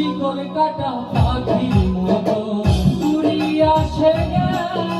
শিকল কাটা পাখির মতো। উড়িয়া সে সেদিন